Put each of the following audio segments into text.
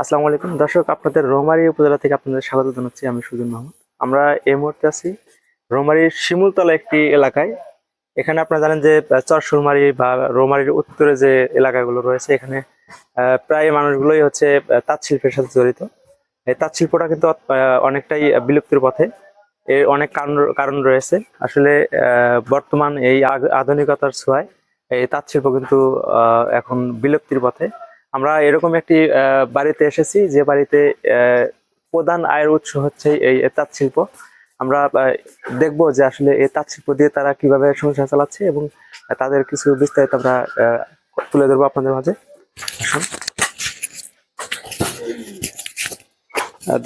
আসসালামু আলাইকুম। দর্শক আপনাদের রোমারি উপজেলা থেকে আপনাদের স্বাগত জানাচ্ছি আমি সুজন মাহমুদ। আমরা এই মুহূর্তে আছি রোমারির শিমুলতলা একটি এলাকায়। এখানে আপনারা জানেন যে আহ, চর সুরমারি বা রোমারির উত্তরে যে এলাকাগুলো রয়েছে এখানে প্রায় মানুষগুলোই হচ্ছে তাঁত শিল্পের সাথে জড়িত। এই তাঁত শিল্পটা কিন্তু অনেকটাই বিলুপ্তির পথে। এর অনেক কারণ কারণ রয়েছে। আসলে বর্তমান এই আধুনিকতার ছোঁয়ায় এই তাঁত শিল্প কিন্তু এখন বিলুপ্তির পথে। আমরা এরকম একটি বাড়িতে এসেছি যে বাড়িতে প্রধান আয়ের উৎস হচ্ছে এই তাঁত শিল্প আমরা দেখব যে আসলে এই তাঁত শিল্প দিয়ে তারা কীভাবে সংসার চালাচ্ছে এবং তাদের কিছু বিস্তারিত আমরা তুলে ধরবো আপনাদের মাঝে।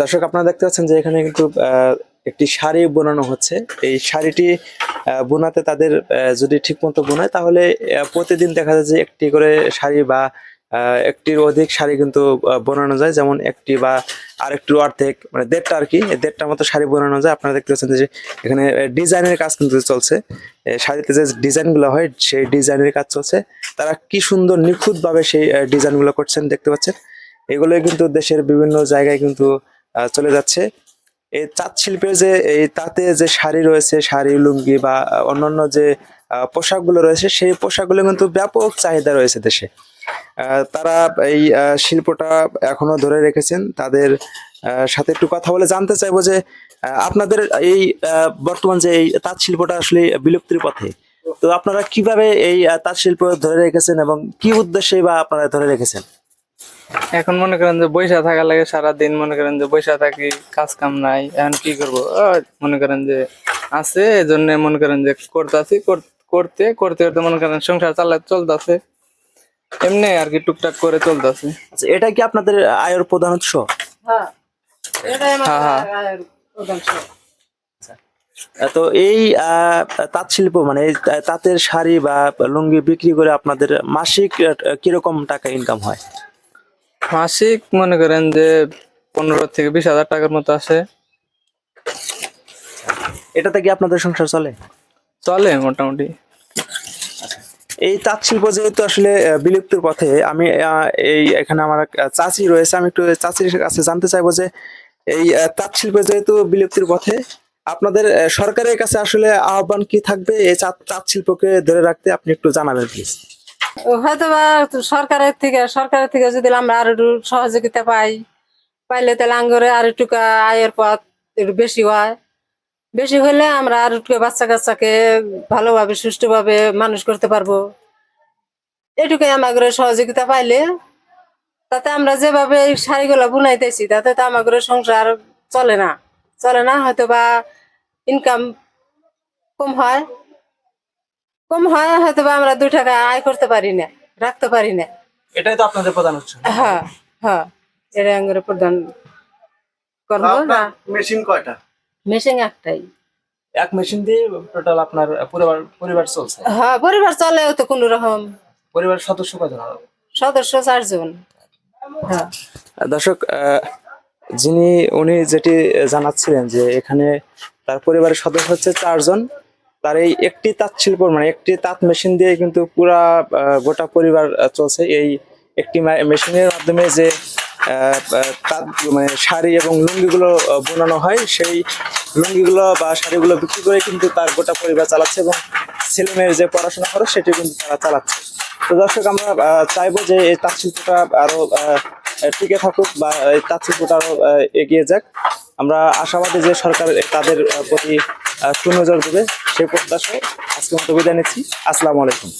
দর্শক, আপনারা দেখতে পাচ্ছেন যে এখানে কিন্তু একটি শাড়ি বোনানো হচ্ছে। এই শাড়িটি বোনাতে তাদের যদি ঠিক মতো বোনায় তাহলে প্রতিদিন দেখা যায় যে একটি করে শাড়ি বা একটির অধিক শাড়ি কিন্তু বোনানো যায়। যেমন একটি বা আরেকটু অর্ধেক মানে দেড়টা আর কি। এই দেড়টার মতো শাড়ি বোনানো যায়। আপনারা দেখতে পাচ্ছেন যে এখানে ডিজাইনের কাজ কিন্তু চলছে। শাড়িতে যে ডিজাইনগুলো হয়, সেই ডিজাইনের কাজ চলছে। তারা কি সুন্দর নিখুঁত ভাবে সেই ডিজাইনগুলো করছেন দেখতে পাচ্ছেন। এগুলোই কিন্তু দেশের বিভিন্ন জায়গায় কিন্তু চলে যাচ্ছে। এই তাঁত শিল্পের যে, এই তাঁতে যে শাড়ি রয়েছে, শাড়ি, লুঙ্গি বা অন্যান্য যে পোশাকগুলো রয়েছে, সেই পোশাকগুলো কিন্তু ব্যাপক চাহিদা রয়েছে দেশে। তারা এই শিল্পটা এখনও ধরে রেখেছেন। তাদের সাথে একটু কথা বলে জানতে চাইব যে আপনাদের এই বর্তমান যে এই তাঁত শিল্পটা আসলে বিলুপ্তির পথে, তো আপনারা কীভাবে এই তাঁত শিল্প ধরে রেখেছেন এবং কি উদ্দেশ্যে বা আপনারা ধরে রেখেছেন? এখন মনে করেন যে বৈশা থাকা লাগে সারা দিন মনে করেন যে বৈশা থাকি কাজ কাম নাই, এখন কি করব? মনে করেন যে আছে এই জন্য মনে করেন যে করতেছি করতে করতে করতে মনে করেন সংসার চালা চলতেছে। এমনি আর কি টুকটাক করে চলতেছে। আচ্ছা এটা কি আপনাদের আয়ের প্রধান উৎস? হ্যাঁ হ্যাঁ আহ, তো এই আহ, তাঁত শিল্প মানে এই তাঁতের শাড়ি বা লুঙ্গি বিক্রি করে আপনাদের মাসিক কীরকম টাকা ইনকাম হয়? মাসিক মনে করেন যে পনেরো থেকে বিশ হাজার টাকার মতো আসে এটাতে কি আপনাদের সংসার চলে? চলে মোটামুটি। এই তাঁত শিল্প যেহেতু আসলে বিলুপ্তির পথে, আমি এই এখানে আমার চাচি রয়েছে, আমি একটু চাচির কাছে জানতে চাইব যে, এই তাঁত শিল্প যেহেতু বিলুপ্তির পথে, আপনাদের সরকারের কাছে আসলে আহ্বান কি থাকবে? এই তাঁত শিল্পকে ধরে রাখতে আপনি একটু জানাবেন প্লিজ হয়তো বা সরকারের থেকে সরকারের থেকে যদি আমরা আর একটু সহযোগিতা পাই, পাইলে তাহলে আঙ্গরে আর একটু আয়ের পথ একটু বেশি হয়। বেশি হলে আমরা আর বাচ্চা কাচ্চাকে ভালোভাবে সুষ্ঠুভাবে মানুষ করতে পারব। এটুকুই আমাদের সহযোগিতা পাইলে তাতে আমরা যেভাবে এই শাড়িগুলো বুনাইতেছি তাতে তো আমাদের সংসার চলে না। চলে না হয়তো বা ইনকাম কম হয়। কম হয় হয়তো বা আমরা দু টাকা আয় করতে পারি না রাখতে পারি না। এটাই তো আপনাদের প্রধান উৎস। হ্যাঁ হ্যাঁ এটা আঙ্গুরে প্রধান করব না? মেশিন কয়টা? মেশিন একটাই। এক মেশিন দিয়ে টোটাল আপনার পরিবার পরিবার চলছে? হ্যাঁ পরিবার চলেও তো কোনো রকম। পরিবার সদস্য কয়জন সদস্য চারজন। হ্যাঁ। দর্শক আহ, যিনি উনি যেটি জানাচ্ছিলেন যে এখানে তার পরিবারের সদস্য হচ্ছে চারজন তার এই একটি তাঁত শিল্প মানে একটি তাঁত মেশিন দিয়ে কিন্তু পুরা গোটা পরিবার চলছে। এই একটি মেশিনের মাধ্যমে যে মানে শাড়ি এবং লুঙ্গিগুলো বোনানো হয়। সেই লুঙ্গিগুলো বা শাড়িগুলো বিক্রি করে কিন্তু তার গোটা পরিবার চালাচ্ছে এবং ছেলে মেয়ের যে পড়াশোনা খরচ সেটি কিন্তু তারা চালাচ্ছে। তো দর্শক আমরা চাইব যে এই তাঁত শিল্পটা আরও আহ, টিকে থাকুক বা এই তাঁত শিল্পটা আরও আহ, এগিয়ে যাক। আমরা আশাবাদী যে সরকার তাদের প্রতি সুনজর দেবে সেই প্রত্যাশায় আজকে মতো বিদায় নিচ্ছি। আসসালামু আলাইকুম।